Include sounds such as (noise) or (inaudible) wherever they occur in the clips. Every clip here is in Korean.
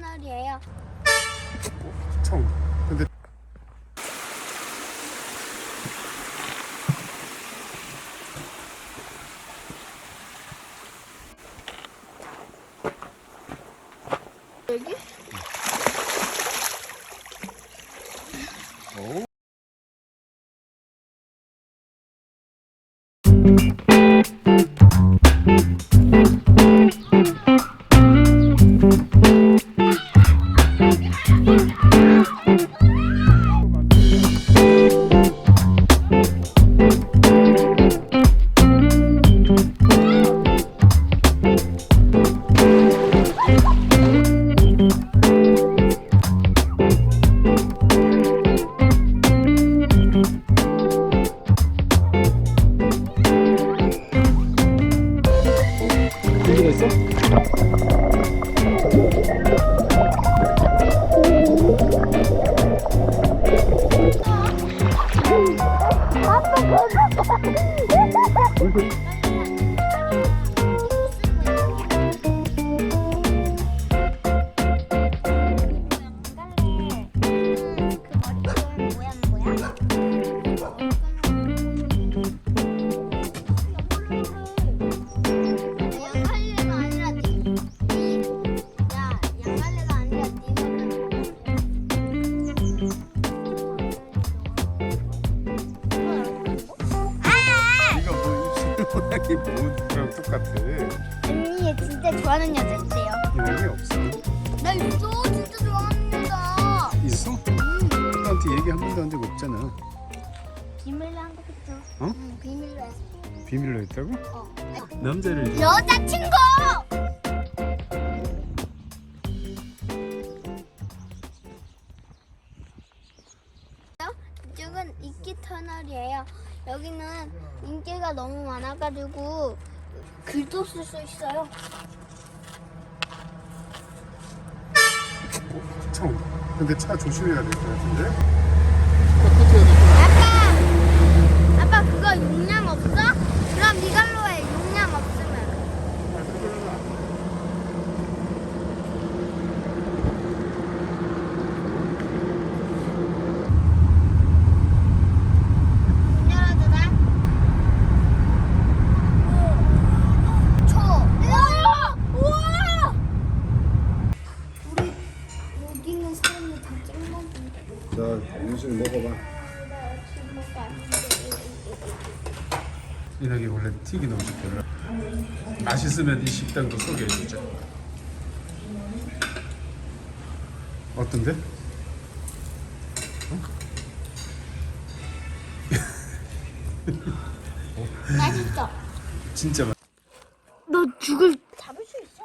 터널이에요. 청. 근데 여기? 오. 좋아하는 여자 있대요. 이름이 없어. 나 있어, 진짜 좋아하는 여자. 있어? 나한테 얘기 한 번도 한 적 없잖아. 비밀로 한 거겠죠? 어? 응, 비밀로 했어. 비밀로 했다고? 어. 남자를 여자친구! 이쪽은 이끼 터널이에요. 여기는 인기가 너무 많아가지고 글도 쓸 수 있어요. 청. 근데 차 조심해야 될 것 같은데. 아빠! 아빠 그거 용량 없어? 그럼 이걸로 해. 용량 없으면. 문 열어도 돼? 초. 우와! 우와! 우리 여기 있는 사람들 다 찍먹는데. 자, 음식 먹어봐. 이낙이 원래 튀긴 음식 별로. 맛있으면 이 식당도 소개해주자. 어떤데? 맛있어. 진짜 맛. 너 죽을 잡을 수 있어?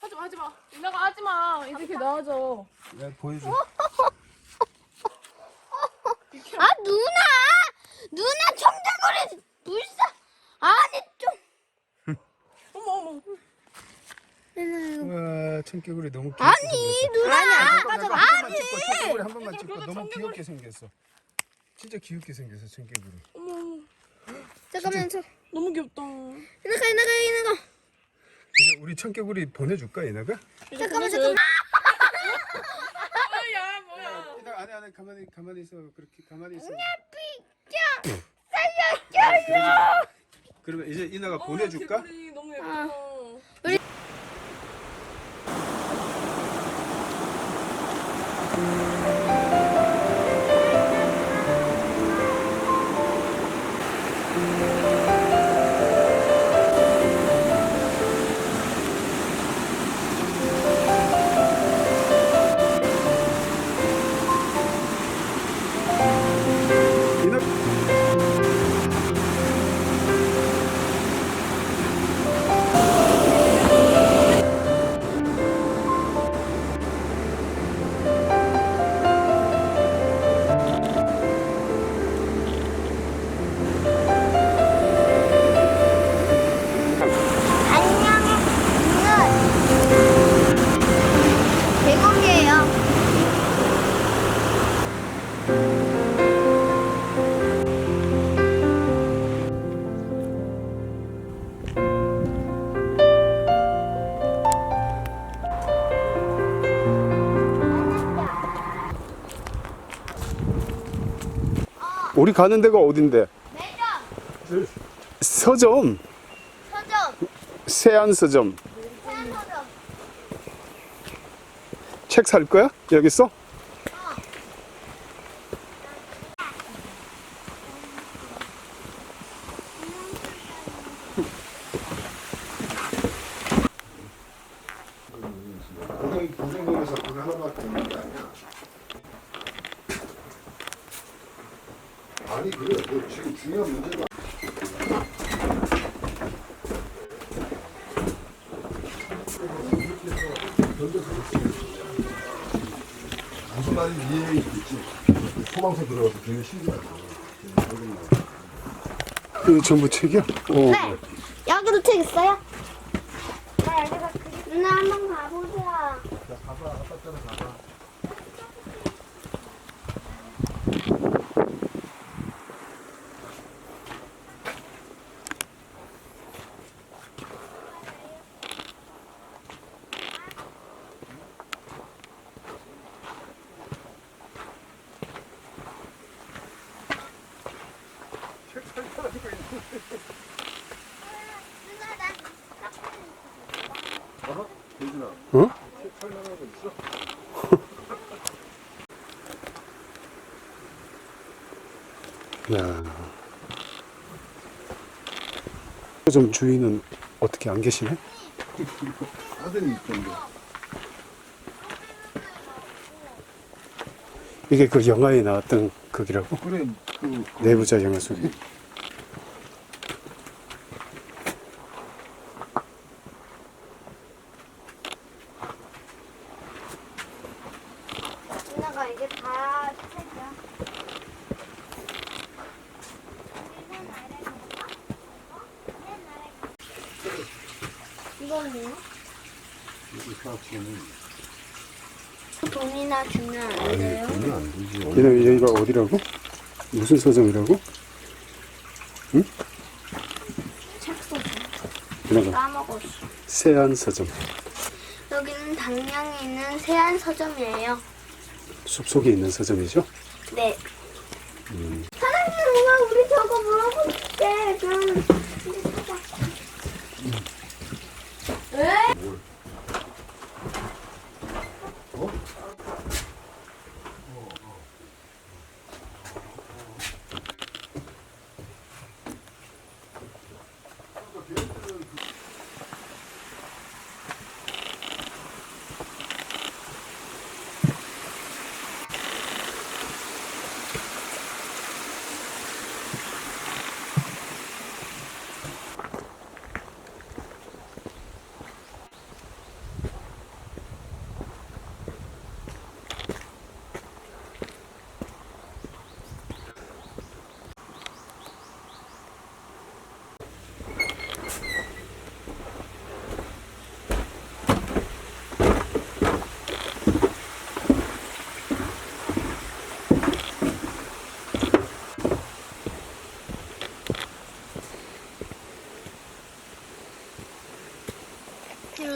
하지 마, 하지 마. 이나가 하지 마. 이렇게 나와줘. 야, 보여줘. (laughs) 아 누나 누나 청자거리 불사 아니 좀 (laughs) 어머, 어머. 와, 청개구리 너무 귀엽게 아니 생겼어. 누나 번만 찍고 청개구리 한 번만 찍고 너무 귀엽게 생겼어. 진짜 귀엽게 생겼어 청개구리. 어머, 어머. 잠깐만 저 너무 귀엽다. 이나가 이나가 이나가 우리 청개구리 보내줄까 이나가? 잠깐만 잠깐만 (laughs) 뭐야, 뭐야. 이나 안에 안에 가만히 가만히 있어 그렇게 가만히 있어. 살려줘요. 그러면 이제 이나가 보내줄까? 개구리 너무 예쁘다. 이나 우리 가는 데가 어딘데? 매점, 서점. 서점, 세안 서점. 세안 서점. 책 살 거야? 여기서? 고생, 고생동에서 그거 하나밖에 없는 게 아니야. 아니, 그래. 그 중요한 문제가. 무슨 말인지 이해했겠지. 소방서 들어가서 걔네 신기하지. 이거 전부 책이야? 어. 네. 여기도 책 있어요? 네, 여기가 누나 한번. 누나 나 봐봐, 대준아. 어? 책 설명하고 있어? 야. 서점 주인은 어떻게 안 계시네? (laughs) 아들이 있던데. 이게 그 영화에 나왔던 거기라고? 그래, 그, 그 내부자 영화 속에? 누나가 이게 다 책이야. 이거는요? 이 사치는 돈이나 주면 안 아니, 돼요? 돈이 안 되지. 얘는 여기가 어디라고? 무슨 서점이라고? 책 누나가 까먹었어. 세안 서점. 여기는 당량에 있는 세안 서점이에요. 숲 속에 있는 서점이죠? 네. 사장님, 엄마 우리 저거 물어볼 때 그럼 이제 사자. 왜? 이러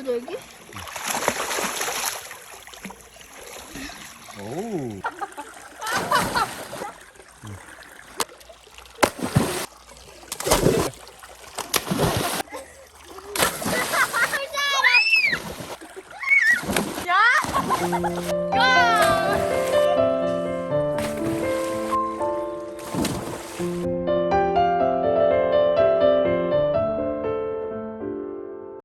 대기? 오우. (laughs) (laughs) 야!